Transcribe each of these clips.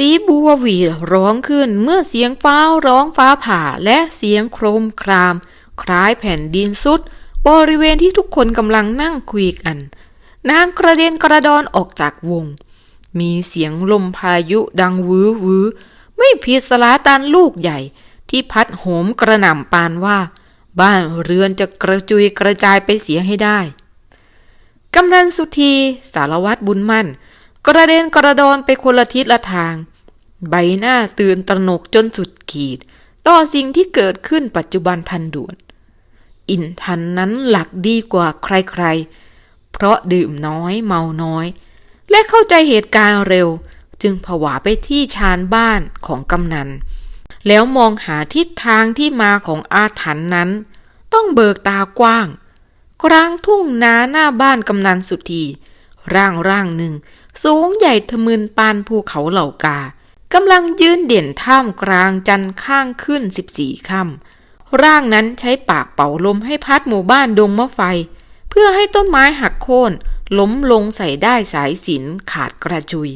สีบัวหวีร้องขึ้นเมื่อเสียงฟ้าร้องฟ้าผ่าและเสียงโครมคราม คล้ายแผ่นดินสุด บริเวณที่ทุกคนกำลังนั่งคุยกัน นางกระเด็นกระดอนออกจากวง มีเสียงลมพายุดังวือวือไม่ผิดสลาตันลูกใหญ่ ที่พัดโหมกระหน่ำปานว่า บ้านเรือนจะกระจุยกระจายไปเสียให้ได้กำนันสุธีสารวัตรบุญมั่น กระเด็นกระดอนไปคนละทิศละทาง ใบหน้าตื่นตระหนกจนสุดขีด ต่อสิ่งที่เกิดขึ้นปัจจุบันทันด่วน อินทันนั้นหลักดีกว่าใครๆ เพราะดื่มน้อยเมาน้อย และเข้าใจเหตุการณ์เร็ว จึงผวาไปที่ชานบ้านของกำนัน แล้วมองหาทิศทางที่มาของอาถรรพ์นั้น ต้องเบิกตากว้างกลางทุ่งนาหน้าบ้านกำนันสุธี ร่างร่างหนึ่ง สูงใหญ่ทะมึนปานภูเขาเหล่ากากำลังยืนเด่นท่ามกลางจันทร์ข้างขึ้นสิบสี่ค่ำร่างนั้นใช้ปากเป่าลมให้พัดหมู่บ้านดงมะไฟ เพื่อให้ต้นไม้หักโค่นล้มลงใส่ได้สายสินขาดกระจุย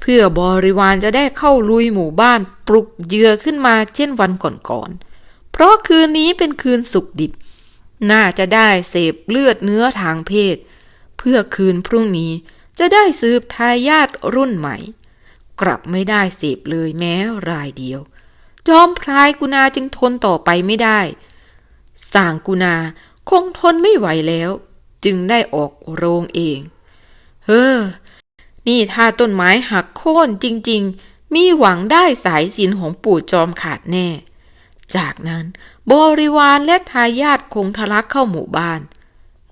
เพื่อบริวารจะได้เข้าลุยหมู่บ้านปลุกเยื่อขึ้นมาเช่นวันก่อนๆ เพราะคืนนี้เป็นคืนสุกดิบ น่าจะได้เสพเลือดเนื้อทางเพศ เพื่อคืนพรุ่งนี้ จะได้สืบทายาทรุ่นใหม่ กลับไม่ได้เสพเลยแม้รายเดียว จอมพรายกุณาจึงทนต่อไปไม่ได้สางกุณาคงทนไม่ไหวแล้ว จึงได้ออกโรงเอง เฮ้อ นี่ถ้าต้นไม้หักโค่นจริง ๆ มีหวังได้สายสินของปู่จอมขาดแน่ จากนั้นบริวารและทายาทคงทะลักเข้าหมู่บ้าน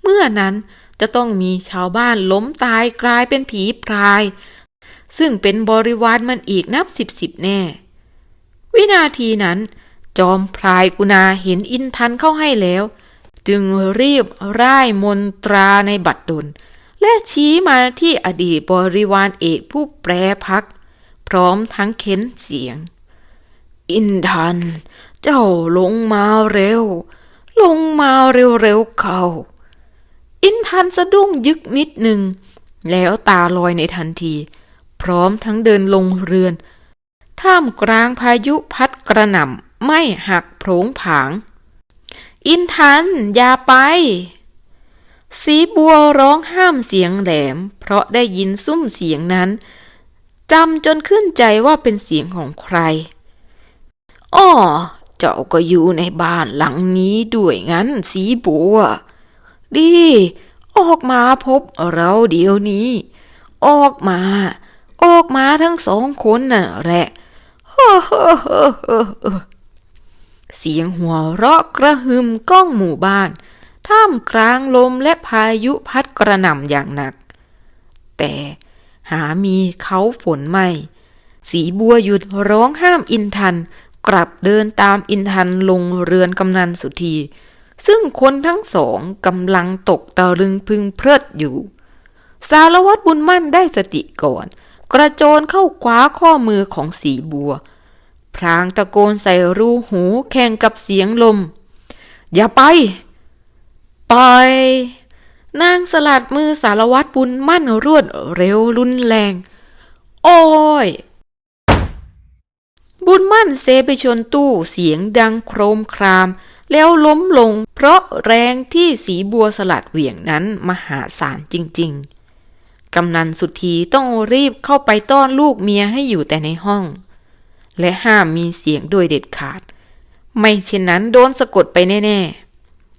เมื่อนั้น จะต้องมีชาวบ้านล้มตายกลายเป็นผีพราย ซึ่งเป็นบริวารมันอีกนับสิบสิบแน่ วินาทีนั้น จอมพรายกุณาเห็นอินทันเข้าให้แล้ว จึงรีบร่ายมนตราในบัตรดลและชี้มาที่อดีตบริวารเอกผู้แปรพัก พร้อมทั้งเค้นเสียง อินทัน เจ้าลงมาเร็ว ลงมาเร็วๆเข้า อินทันสะดุ้งยึกนิดหนึ่ง แล้วตาลอยในทันที พร้อมทั้งเดินลงเรือน ท่ามกลางพายุพัดกระหน่ำไม่หักโผงผาง อินทันอย่าไป สีบัวร้องห้ามเสียงแหลม เพราะได้ยินซุ้มเสียงนั้นจำจนขึ้นใจว่าเป็นเสียงของใคร อ้อ เจ้าก็อยู่ในบ้านหลังนี้ด้วยงั้นสีบัว ดี ออกมาพบเราเดี๋ยวนี้ ออกมา ออกมาทั้งสองคนน่ะแหละเสียงหัวเราะกระหึ่มก้องหมู่บ้าน ท่ามกลางลมและพายุพัดกระหน่ำอย่างหนัก แต่หามีเขาฝนไม่ สีบัวหยุดร้องห้ามอินทัน กลับเดินตามอินทันลงเรือนกำนันสุธี ซึ่งคนทั้งสองกำลังตกตะลึงพึงเพลิดอยู่ สารวัตรบุญมั่นได้สติก่อน กระโจนเข้าคว้าข้อมือของสีบัว พรางตะโกนใส่รูหูแข่งกับเสียงลม อย่าไปไปนางสลัดมือสารวัตรบุญมั่นรวดเร็วรุนแรง โอ้ยบุญมั่นเซไปชนตู้เสียงดังโครมคราม แล้วล้มลงเพราะแรงที่สีบัวสลัดเหวี่ยงนั้นมหาศาลจริง ๆ กำนันสุธีต้องรีบเข้าไปต้อนลูกเมียให้อยู่แต่ในห้อง และห้ามมีเสียงโดยเด็ดขาด ไม่เช่นนั้นโดนสะกดไปแน่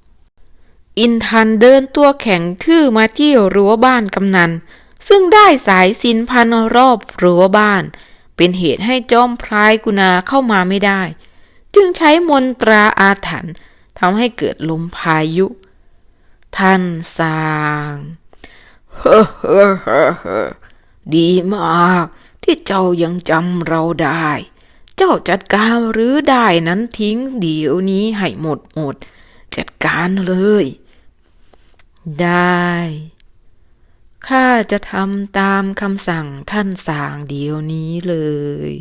ๆ อินทันเดินตัวแข็งทื่อมาที่รั้วบ้านกำนัน ซึ่งได้สายสินพันรอบรั้วบ้าน เป็นเหตุให้จอมพลายกุณาเข้ามาไม่ได้จึงใช้มนตราอาถรรพ์ำให้เกิดลมพายุ ท่านสางเฮ้อเฮ้อเฮ้อดีมาก ที่เจ้ายังจำเราได้ เจ้าจัดการหรือได้นั้นทิ้งเดี๋ยวนี้ให้หมดหมด จัดการเลย ได้ข้าจะทำตามคำสั่งท่านสางเดี๋ยวนี้เลย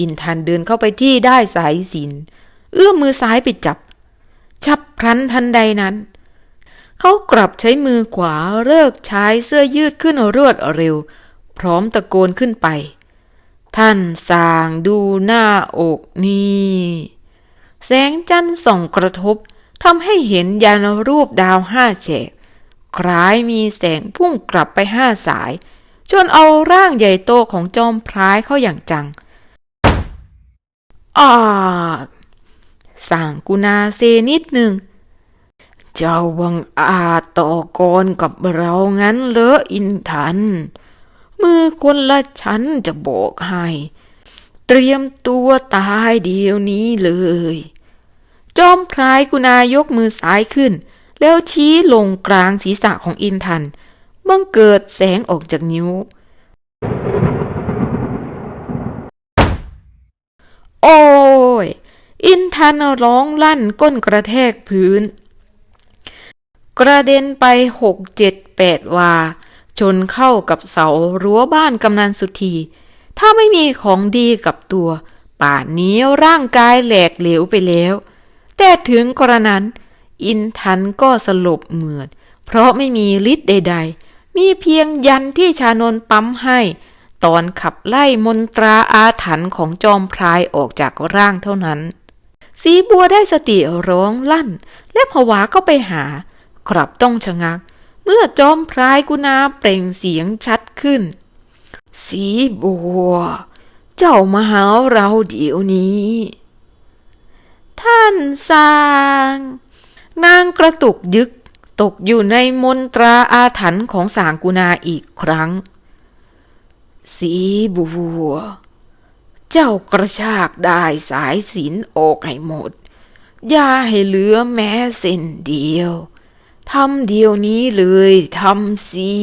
อินทันเดินเข้าไปที่ได้สายสิน เอื้อมมือซ้ายไปจับ ฉับพลันทันใดนั้น เขากลับใช้มือขวาเลิกใช้เสื้อยืดขึ้นรวดเร็ว พร้อมตะโกนขึ้นไป ท่านสางดูหน้าอกนี่แสงจันทร์ส่องกระทบทำให้เห็นยานรูปดาวห้าแฉกคล้ายมีแสงพุ่งกลับไปห้าสายจนเอาร่างใหญ่โตของจอมพร้ายเข้าอย่างจัง อาก สั่งกุณาเซนิดหนึ่ง เจ้าบังอาจต่อกรกับเรางั้นเหรออินทัน มือคนละชั้นจะบอกให้ เตรียมตัวตายเดียวนี้เลย จอมพรายกุณายกมือซ้ายขึ้น แล้วชี้ลงกลางศีรษะของอินทันบังเกิดแสงออกจากนิ้วโอ้ย อินทันร้องลั่นก้นกระแทกพื้น กระเด็นไปหกเจ็ดแปดวา ชนเข้ากับเสารั้วบ้านกำนันสุธี ถ้าไม่มีของดีกับตัว ป่านนี้ร่างกายแหลกเหลวไปแล้ว แต่ถึงกระนั้น อินทันก็สลบเหมือด เพราะไม่มีฤทธิ์ใด ๆ มีเพียงยันที่ชานนปั๊มให้ตอนขับไล่มนตราอาถรรพ์ของจอมพรายออกจากร่างเท่านั้น สีบัวได้สติร้องลั่น และผวาก็ไปหา กลับต้องชะงัก เมื่อจอมพรายกุณาเปล่งเสียงชัดขึ้น สีบัว เจ้ามาหาเราเดี๋ยวนี้ ท่านสร้าง นางกระตุกยึกตกอยู่ในมนตราอาถรรพ์ของสางกุณาอีกครั้ง สีบัว เจ้ากระชากได้สายสินออกให้หมด อย่าให้เหลือแม้เส้นเดียว ทำเดี๋ยวนี้เลยทำสิ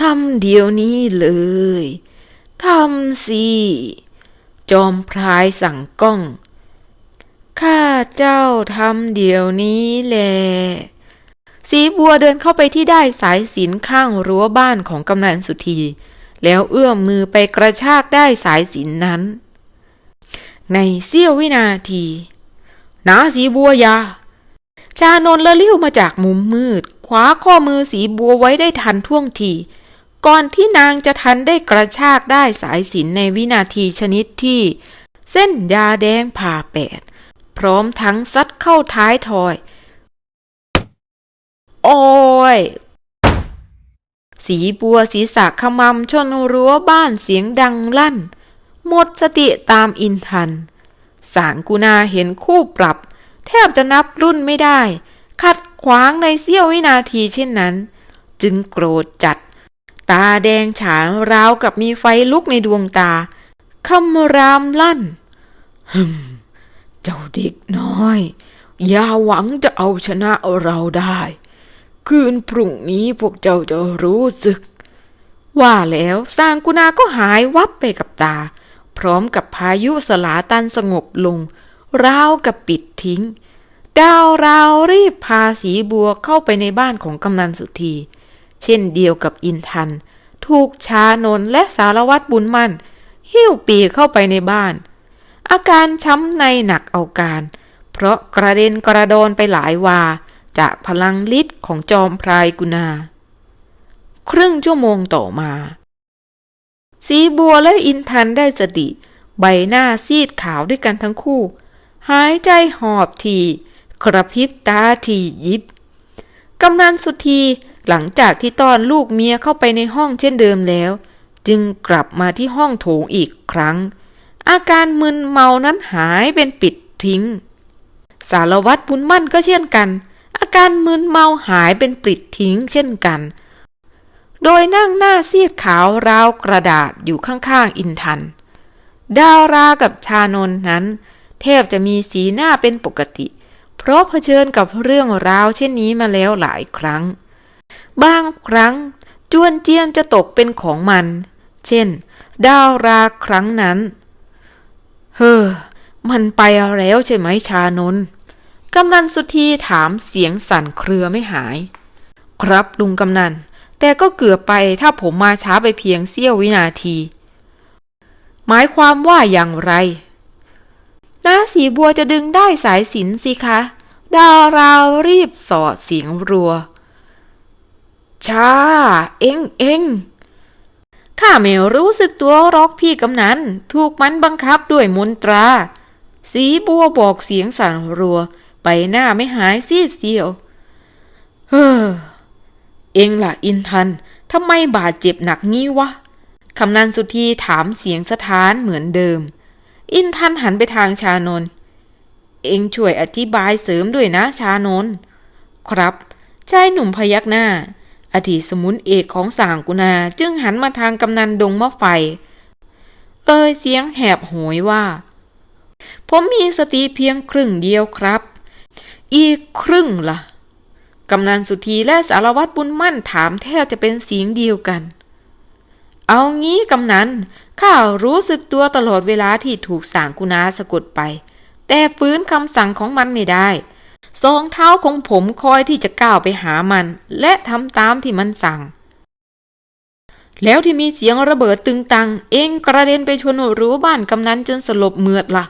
ทำเดี๋ยวนี้เลย ทำสิ จอมพรายสั่งก้อง ข้าเจ้าทำเดี๋ยวนี้แหละสีบัวเดินเข้าไปที่ได้สายสินข้างรั้วบ้านของกำนันสุธี แล้วเอื้อมมือไปกระชากได้สายสินนั้น ในเสี้ยววินาทีนาสีบัวยา ชานนละลิ้วมาจากมุมมืดคว้าข้อมือสีบัวไว้ได้ทันท่วงที ก่อนที่นางจะทันได้กระชากได้สายสินในวินาทีชนิดที่ เส้นยาแดงผ่าแปด พร้อมทั้งซัดเข้าท้ายทอย โอ้ย สีบัวศีรษะขมำชนรั้วบ้านเสียงดังลั่น หมดสติตามอินทัน สางกุณาเห็นคู่ปรับ แทบจะนับรุ่นไม่ได้ ขัดขวางในเสี้ยววินาทีเช่นนั้น จึงโกรธจัด ตาแดงฉานราวกับมีไฟลุกในดวงตาคำรามลั่นฮึมเจ้าเด็กน้อย อย่าหวังจะเอาชนะเราได้ คืนพรุ่งนี้พวกเจ้าจะรู้สึก ว่าแล้วสางกุณาก็หายวับไปกับตา พร้อมกับพายุสลาตันสงบลงราวกับปิดทิ้ง ดาวราวรีบพาสีบัวเข้าไปในบ้านของกำนันสุธี เช่นเดียวกับอินทัน ถูกชานนและสารวัตรบุญมั่น หิ้วปีเข้าไปในบ้าน อาการช้ำในหนักเอาการ เพราะกระเด็นกระโดนไปหลายวา จากพลังฤทธิ์ของจอมพรายกุณา ครึ่งชั่วโมงต่อมา สีบัวและอินทันได้สติ ใบหน้าซีดขาวด้วยกันทั้งคู่ หายใจหอบทีกระพริบตาทียิบ กำนันสุธีหลังจากที่ต้อนลูกเมียเข้าไปในห้องเช่นเดิมแล้ว จึงกลับมาที่ห้องโถงอีกครั้ง อาการมึนเมานั้นหายเป็นปิดทิ้ง สารวัตรบุญมั่นก็เช่นกัน อาการมึนเมาหายเป็นปลิดทิ้งเช่นกัน โดยนั่งหน้าซีดขาวราวกระดาษอยู่ข้างๆอินทัน ดาวรากับชานนนั้น แทบจะมีสีหน้าเป็นปกติ เพราะเผชิญกับเรื่องราวเช่นนี้มาแล้วหลายครั้ง บางครั้งจวนเจียนจะตกเป็นของมัน เช่น ดาวราครั้งนั้น เฮ้อ มันไปแล้วใช่ไหมชานนท์ กำนันสุธีถามเสียงสั่นเครือไม่หาย ครับลุงกำนัน แต่ก็เกือบไปถ้าผมมาช้าไปเพียงเสี้ยววินาที หมายความว่าอย่างไรน้าสีบัวจะดึงได้สายสินสิคะ ดาวราวรีบสอดเสียงรัว ช้า เอ็งเอ็งข้าไม่รู้สึกตัวรอกพี่กำนัน ถูกมันบังคับด้วยมนตรา สีบัวบอกเสียงสั่นรัว ไปหน้าไม่หายซีดเสียว เฮ้อ เองล่ะอินทันทำไมบาดเจ็บหนักงี้วะ คำนันสุธีถามเสียงสะท้านเหมือนเดิม อินทันหันไปทางชานน เองช่วยอธิบายเสริมด้วยนะชานน ครับชายหนุ่มพยักหน้า อดีตสมุนเอกของสางกุณาจึงหันมาทางกำนันดงมะไฟ เอ่ยเสียงแหบโหยว่า ผมมีสติเพียงครึ่งเดียวครับ อีกครึ่งล่ะ กำนันสุธีและสารวัตรบุญมั่นถามแทบจะเป็นเสียงเดียวกัน เอางี้กำนัน ข้ารู้สึกตัวตลอดเวลาที่ถูกสางกุณาสะกดไป แต่ฟื้นคำสั่งของมันไม่ได้สองเท้าของผมคอยที่จะก้าวไปหามัน และทำตามที่มันสั่ง แล้วที่มีเสียงระเบิดตึงตัง เองกระเด็นไปชนรั้วบ้านกำนันจนสลบเมือดละ่ะ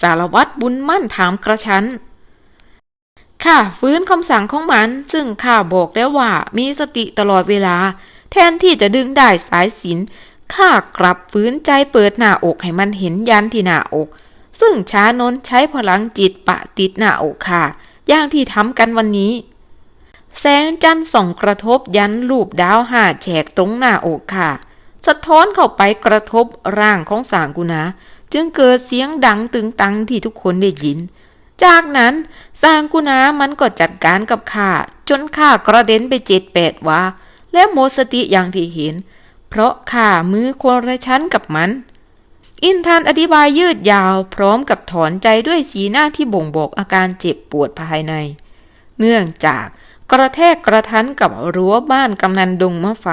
สารวัตรบุญมั่นถามกระชั้น ข้าฟื้นคำสั่งของมัน ซึ่งข้าบอกแล้วว่ามีสติตลอดเวลา แทนที่จะดึงได้สายสินข้ากลับฟื้นใจเปิดหน้าอกให้มันเห็นยันที่หน้าอก ซึ่งช้านนใช้พลังจิตปะติดหน้าอกค่ะ อย่างที่ทำกันวันนี้ แสงจันทร์ส่องกระทบยันรูปดาวห้าแฉกตรงหน้าอกค่ะ สะท้อนเข้าไปกระทบร่างของสางกุณาจึงเกิดเสียงดังตึงตังที่ทุกคนได้ยิน จากนั้นสางกุณามันก็จัดการกับข้าจนข้ากระเด็นไปเจ็ดแปดวาและหมดสติอย่างที่เห็น เพราะข้ามือคนละชั้นกับมัน อินทานอธิบายยืดยาวพร้อมกับถอนใจด้วยสีหน้าที่บ่งบอกอาการเจ็บปวดภายใน เนื่องจากกระแทกกระทันกับรั้วบ้านกำนันดงมะไฟ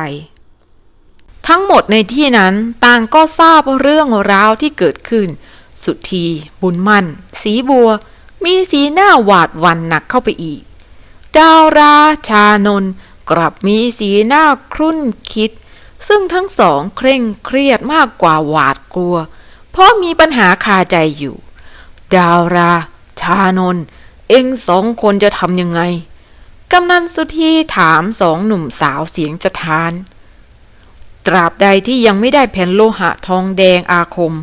ทั้งหมดในที่นั้นต่างก็ทราบเรื่องราวที่เกิดขึ้น สุธี บุญมั่น สีบัว มีสีหน้าหวาดวันหนักเข้าไปอีก ดาวราชานนท์กลับมีสีหน้าครุ่นคิด ซึ่งทั้งสองเคร่งเครียดมากกว่าหวาดกลัว เพราะมีปัญหาคาใจอยู่ ดาวราชานนท์เอ็งสองคนจะทำยังไง กำนันสุธีถามสองหนุ่มสาวเสียงจะทาน ตราบใดที่ยังไม่ได้แผ่นโลหะทองแดงอาคม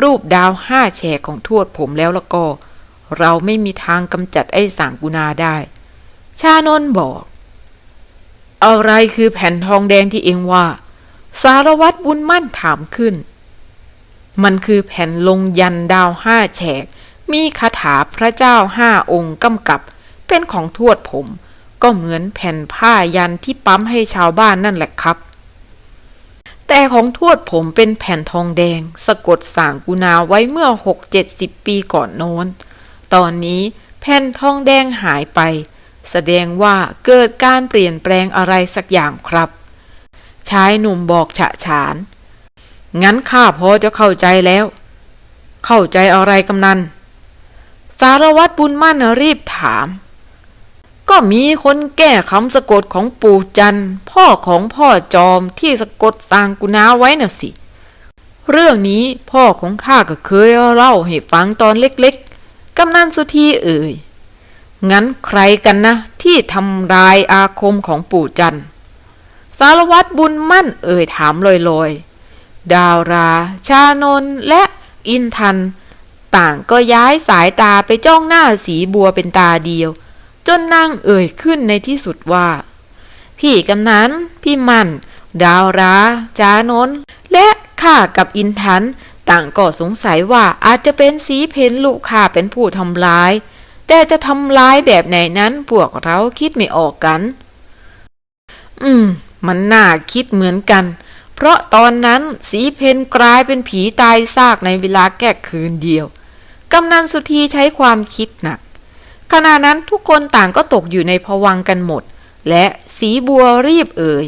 รูปดาวห้าแฉกของทวดผมแล้วล้วก็ เราไม่มีทางกำจัดไอ้สางกุณาได้ ชานนบอก อะไรคือแผ่นทองแดงที่เองว่า สารวัตรบุญมั่นถามขึ้น มันคือแผ่นลงยันดาวห้าแฉก มีคาถาพระเจ้าห้าองค์กำกับ เป็นของทวดผม ก็เหมือนแผ่นผ้ายันที่ปั๊มให้ชาวบ้านนั่นแหละครับแต่ของทวดผมเป็นแผ่นทองแดง สะกดสางกุณาไว้เมื่อหกเจ็ดสิบปีก่อนโน้น ตอนนี้แผ่นทองแดงหายไป แสดงว่าเกิดการเปลี่ยนแปลงอะไรสักอย่างครับ ชายหนุ่มบอกฉะฉาน งั้นข้าพอจะเข้าใจแล้ว เข้าใจอะไรกำนัน สารวัตรบุญมั่นรีบถาม ก็มีคนแก้คำสะกดของปู่จันพ่อของพ่อจอมที่สะกดสางกุณาไว้น่ะสิเรื่องนี้พ่อของข้าก็เคยเล่าให้ฟังตอนเล็ก กำนันสุธีเอ่ย งั้นใครกันนะ ที่ทำลายอาคมของปู่จันทร์สารวัตรบุญมั่นเอ่ยถามลอยๆ ดาวรา ชานนและอินทัน ต่างก็ย้ายสายตาไปจ้องหน้าสีบัวเป็นตาเดียว จนนางเอ่ยขึ้นในที่สุดว่า พี่กำนันพี่มันดาวราจานนและข้ากับอินทัน ต่างก็สงสัยว่าอาจจะเป็นสีเพนลูกข้าเป็นผู้ทำร้าย แต่จะทำร้ายแบบไหนนั้นพวกเราคิดไม่ออกกัน อืม มันน่าคิดเหมือนกัน เพราะตอนนั้นสีเพนกลายเป็นผีตายซากในเวลาแก้คืนเดียว กำนันสุธีใช้ความคิดหนัก ขณะนั้นทุกคนต่างก็ตกอยู่ในภวังกันหมด และสีบัวรีบเอ่ย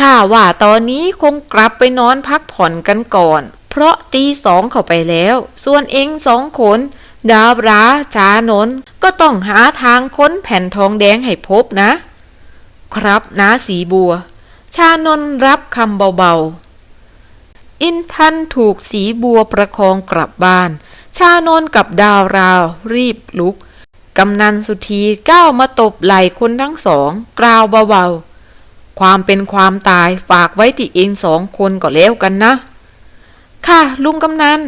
ข้าว่าตอนนี้คงกลับไปนอนพักผ่อนกันก่อน เพราะตีสองเข้าไปแล้ว ส่วนเองสองคน ดาวราจานนก็ต้องหาทางค้นแผ่นทองแดงให้พบนะ ครับนะสีบัว ชานนรับคำเบาๆ อินทันถูกสีบัวประคองกลับบ้าน ชานนกับดาวราวรีบลุกกำนันสุธีก้าวมาตบไหล่คนทั้งสอง กล่าวเบาๆ ความเป็นความตายฝากไว้ที่เองสองคนก็แล้วกันนะ ค่ะ ลุงกำนัน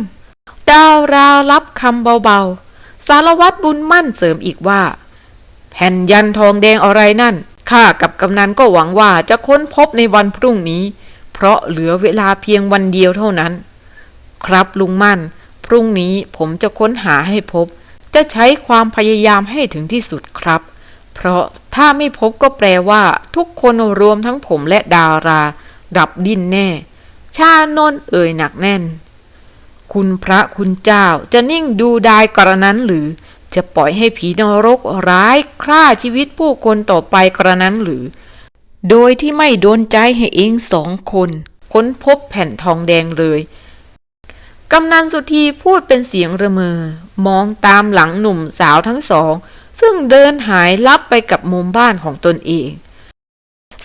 ดาวรารับคำเบาๆ สารวัตรบุญมั่นเสริมอีกว่า แผ่นยันทองแดงอะไรนั่น ข้ากับกำนันก็หวังว่าจะค้นพบในวันพรุ่งนี้ เพราะเหลือเวลาเพียงวันเดียวเท่านั้น ครับลุงมั่น พรุ่งนี้ผมจะค้นหาให้พบ จะใช้ความพยายามให้ถึงที่สุดครับ เพราะถ้าไม่พบก็แปลว่า ทุกคนรวมทั้งผมและดารา ดับดิ้นแน่ ชานนเอ่ยหนักแน่น คุณพระคุณเจ้าจะนิ่งดูดายกระนั้นหรือ จะปล่อยให้ผีนรกร้ายฆ่าชีวิตผู้คนต่อไปกระนั้นหรือ โดยที่ไม่โดนใจให้เองสองคน ค้นพบแผ่นทองแดงเลยกำนันสุธีพูดเป็นเสียงระเมอ มองตามหลังหนุ่มสาวทั้งสอง ซึ่งเดินหายลับไปกับมุมบ้านของตนเอง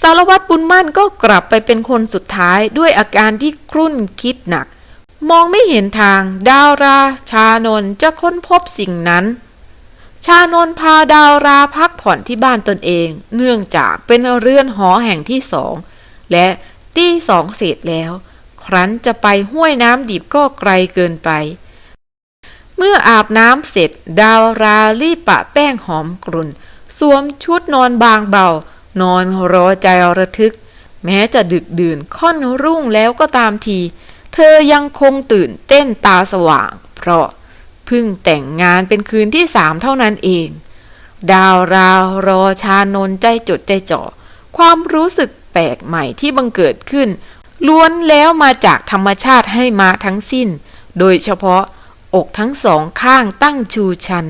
สารวัตรบุญมั่นก็กลับไปเป็นคนสุดท้ายด้วยอาการที่ครุ่นคิดหนัก มองไม่เห็นทาง ดาวรา ชานนจะค้นพบสิ่งนั้น ชานนพาดาวราพักผ่อนที่บ้านตนเอง เนื่องจากเป็นเรือนหอแห่งที่สอง และตีสองเศษแล้ว ครั้นจะไปห้วยน้ำดิบก็ไกลเกินไป เมื่ออาบน้ำเสร็จ ดาวรารีบปะแป้งหอมกลุ่น สวมชุดนอนบางเบา นอนรอใจระทึก แม้จะดึกดื่นค่อนรุ่งแล้วก็ตามที เธอยังคงตื่นเต้นตาสว่าง เพราะเพิ่งแต่งงานเป็นคืนที่สามเท่านั้นเอง ดาวราวรอชานนใจจดใจจ่อ ความรู้สึกแปลกใหม่ที่บังเกิดขึ้น ล้วนแล้วมาจากธรรมชาติให้มาทั้งสิ้น โดยเฉพาะอกทั้งสองข้างตั้งชูชัน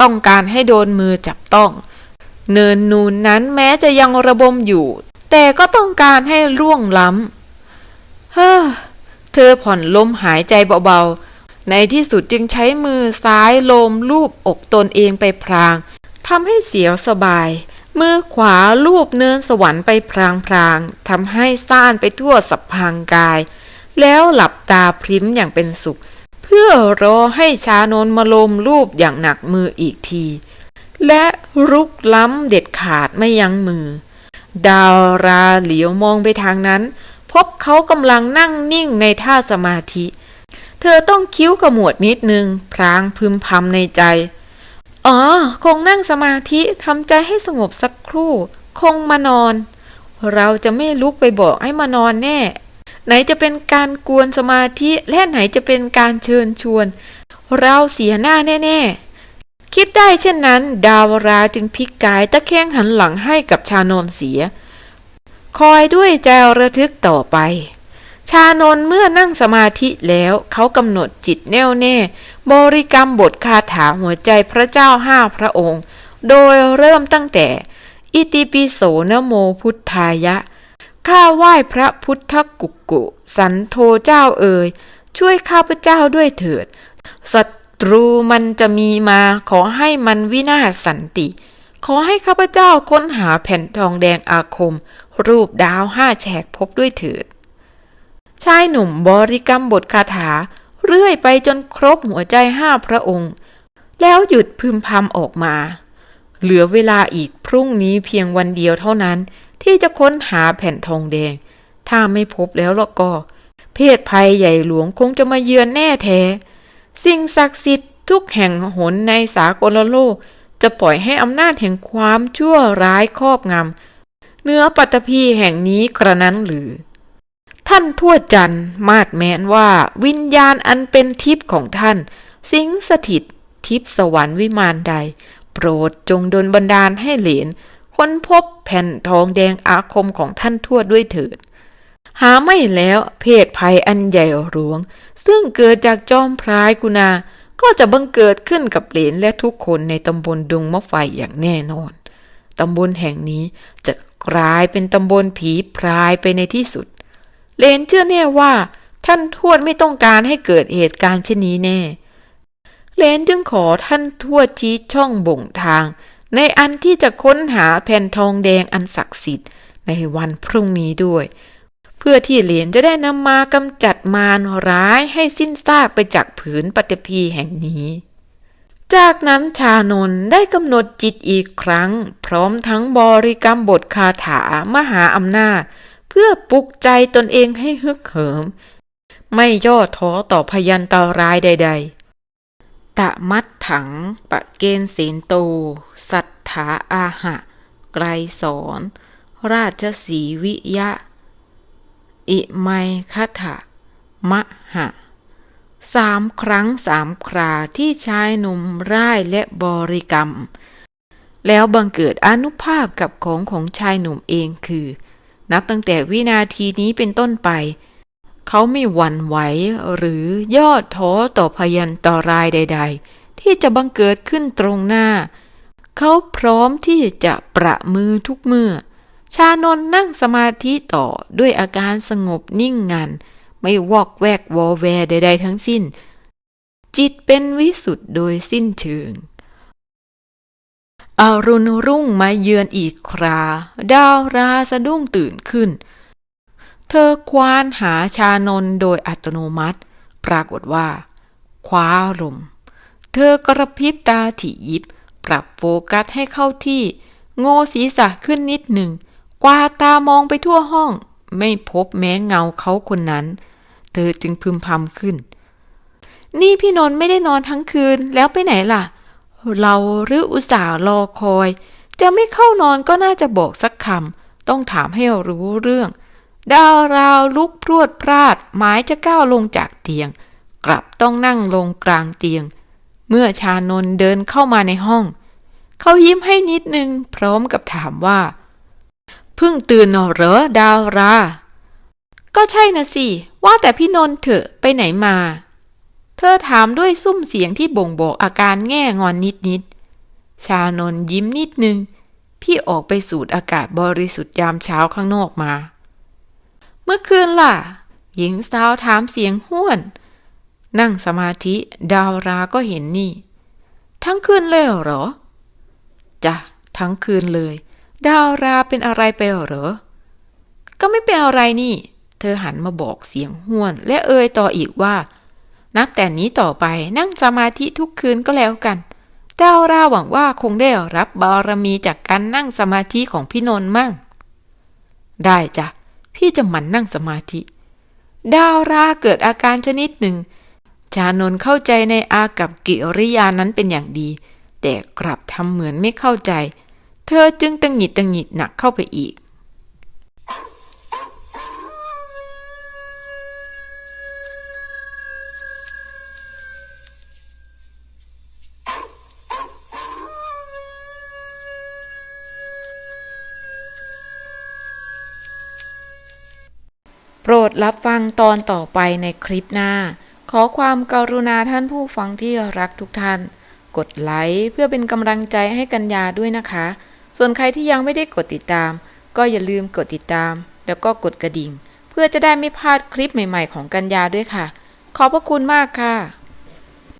ต้องการให้โดนมือจับต้อง เนินนูนนั้นแม้จะยังระบมอยู่ แต่ก็ต้องการให้ร่วงล้ำเฮ้อเธอผ่อนลมหายใจเบาๆ ในที่สุดจึงใช้มือซ้ายลมลูบอกตนเองไปพรางทำให้เสียวสบาย มือขวาลูบเนินสวรรค์ไปพรางๆทำให้ซ่านไปทั่วสัพพางกาย แล้วหลับตาพริ้มอย่างเป็นสุข เพื่อรอให้ชานนมาลมรูปอย่างหนักมืออีกที และรุกล้ำเด็ดขาดไม่ยั้งมือ ดาวราเหลียวมองไปทางนั้น พบเขากำลังนั่งนิ่งในท่าสมาธิ เธอต้องคิ้วขมวดนิดนึง พรางพึมพำในใจ อ๋อ คงนั่งสมาธิทำใจให้สงบสักครู่ คงมานอน เราจะไม่ลุกไปบอกให้มานอนแน่ ไหนจะเป็นการกวนสมาธิและไหนจะเป็นการเชิญชวน เราเสียหน้าแน่ ๆ คิดได้เช่นนั้น ดาวราจึงพลิกกายตะแคงหันหลังให้กับชานนเสีย คอยด้วยใจระทึกต่อไป ชานนเมื่อนั่งสมาธิแล้วเขากำหนดจิตแน่วแน่ บริกรรมบทคาถาหัวใจพระเจ้าห้าพระองค์ โดยเริ่มตั้งแต่ อิติปิโสนโมพุทธายะ ข้าไหว้พระพุทธกุกกุ สันโธเจ้าเอ่ยช่วยข้าพเจ้าด้วยเถิดศัต รูมันจะมีมาขอให้มันวินาศสันติ ขอให้ข้าพเจ้าค้นหาแผ่นทองแดงอาคม รูปดาวห้าแฉกพบด้วยเถิด ชายหนุ่มบริกรรมบทคาถา เรื่อยไปจนครบหัวใจห้าพระองค์ แล้วหยุดพึมพำออกมา เหลือเวลาอีกพรุ่งนี้เพียงวันเดียวเท่านั้น ที่จะค้นหาแผ่นทองแดง ถ้าไม่พบแล้วล้วก็ เพศภัยใหญ่หลวงคงจะมาเยือนแน่แท้ สิ่งศักดิ์สิทธิ์ทุกแห่งหนในสากลโลก จะปล่อยให้อำนาจแห่งความชั่วร้ายครอบงำเนื้อปัตภีแห่งนี้กระนั้นหรือ ท่านทั่วจันทร์มาดแม้นว่า วิญญาณอันเป็นทิพย์ของท่าน สิงสถิตทิพย์สวรรค์วิมานใด โปรดจงดลบันดาลให้เหลนค้นพบแผ่นทองแดงอาคมของท่านทั่วด้วยเถิด หาไม่แล้วเพศภัยอันใหญ่หลวง ซึ่งเกิดจากจอมพรายกุณา ก็จะบังเกิดขึ้นกับเหลนและทุกคนในตำบลดุงมะไฟอย่างแน่นอน ตำบลแห่งนี้จะกลายเป็นตำบลผีพรายไปในที่สุด เลนเชื่อแน่ว่า ท่านทวดไม่ต้องการให้เกิดเหตุการณ์เช่นนี้แน่ เลนจึงขอท่านทวดชี้ช่องบ่งทาง ในอันที่จะค้นหาแผ่นทองแดงอันศักดิ์สิทธิ์ในวันพรุ่งนี้ด้วย พื่อที่เหรียญจะได้นำมากำจัดมารร้ายให้สิ้นซากไปจากผืนปฏิพีแห่งนี้ จากนั้นชานนได้กำหนดจิตอีกครั้ง พร้อมทั้งบริกรรมบทคาถามหาอำนาจ เพื่อปลุกใจตนเองให้ฮึกเหิม ไม่ย่อท้อต่อพยันตรายใด ๆ ตะมัดถัง ปะเกณฑ์ศีลโต สัทธาอาหะ ไกรสอน ราชสีวิยะ อิไมคถะมะหะสามครั้งสามคราที่ชายหนุ่มร่ายและบริกรรม แล้วบังเกิดอนุภาพกับของของชายหนุ่มเองคือ นับตั้งแต่วินาทีนี้เป็นต้นไป เขาไม่หวั่นไหวหรือย่อท้อต่อพยันตรายใด ๆ ที่จะบังเกิดขึ้นตรงหน้า เขาพร้อมที่จะประมือทุกเมื่อ ชานนนั่งสมาธิต่อด้วยอาการสงบนิ่งงัน ไม่วอกแวกวอแวใดๆทั้งสิ้น จิตเป็นวิสุทธ์โดยสิ้นเชิงอารุณรุ่งมาเยือนอีกครา ดาวราสะดุ้งตื่นขึ้น เธอควานหาชานนโดยอัตโนมัติ ปรากฏว่า คว้าลม เธอกระพริบตาถี่ยิบ ปรับโฟกัสให้เข้าที่ โง่ศีรษะขึ้นนิดหนึ่ง กวาตามองไปทั่วห้อง ไม่พบแม้เงาเขาคนนั้น เธอจึงพึมพำขึ้น นี่พี่นนท์ไม่ได้นอนทั้งคืนแล้วไปไหนล่ะ เราหรืออุตส่าห์รอคอย จะไม่เข้านอนก็น่าจะบอกสักคำต้องถามให้รู้เรื่อง ดาวราวลุกพรวดพลาดหมายจะก้าวลงจากเตียง กลับต้องนั่งลงกลางเตียง เมื่อชานนเดินเข้ามาในห้อง เขายิ้มให้นิดนึงพร้อมกับถามว่า เพิ่งตื่นเหรอดาวรา ก็ใช่นะสิ ว่าแต่พี่นนท์เถอะไปไหนมา เธอถามด้วยซุ้มเสียงที่บ่งบอกอาการแง่งอนนิดๆชานนยิ้มนิดนึง พี่ออกไปสูดอากาศบริสุทธิ์ยามเช้าข้างนอกมา เมื่อคืนล่ะ หญิงสาวถามเสียงห้วน นั่งสมาธิดาวราก็เห็นนี่ ทั้งคืนเลยเหรอจ้ะทั้งคืนเลย ดาวราเป็นอะไรไปเหรอ ก็ไม่เป็นอะไรนี่ เธอหันมาบอกเสียงห้วน และเอ่ยต่ออีกว่า นับแต่นี้ต่อไปนั่งสมาธิทุกคืนก็แล้วกัน ดาวราหวังว่าคงได้รับบารมีจากการนั่งสมาธิของพี่นนท์มั่ง ได้จ้ะ พี่จะหมั่นนั่งสมาธิ ดาวราเกิดอาการชนิดหนึ่ง ชานนท์เข้าใจในอากับกิริยานั้นเป็นอย่างดี แต่กลับทำเหมือนไม่เข้าใจเเธอจึงตังหิดตังหิดหนักเข้าไปอีก โปรดรับฟังตอนต่อไปในคลิปหน้า ขอความกรุณาท่านผู้ฟังที่รักทุกท่าน กดไลค์เพื่อเป็นกำลังใจให้กัญญาด้วยนะคะ ส่วนใครที่ยังไม่ได้กดติดตาม ก็อย่าลืมกดติดตาม แล้วก็กดกระดิ่ง เพื่อจะได้ไม่พลาดคลิปใหม่ ๆ ของกัญญาด้วยค่ะ ขอบพระคุณมากค่ะ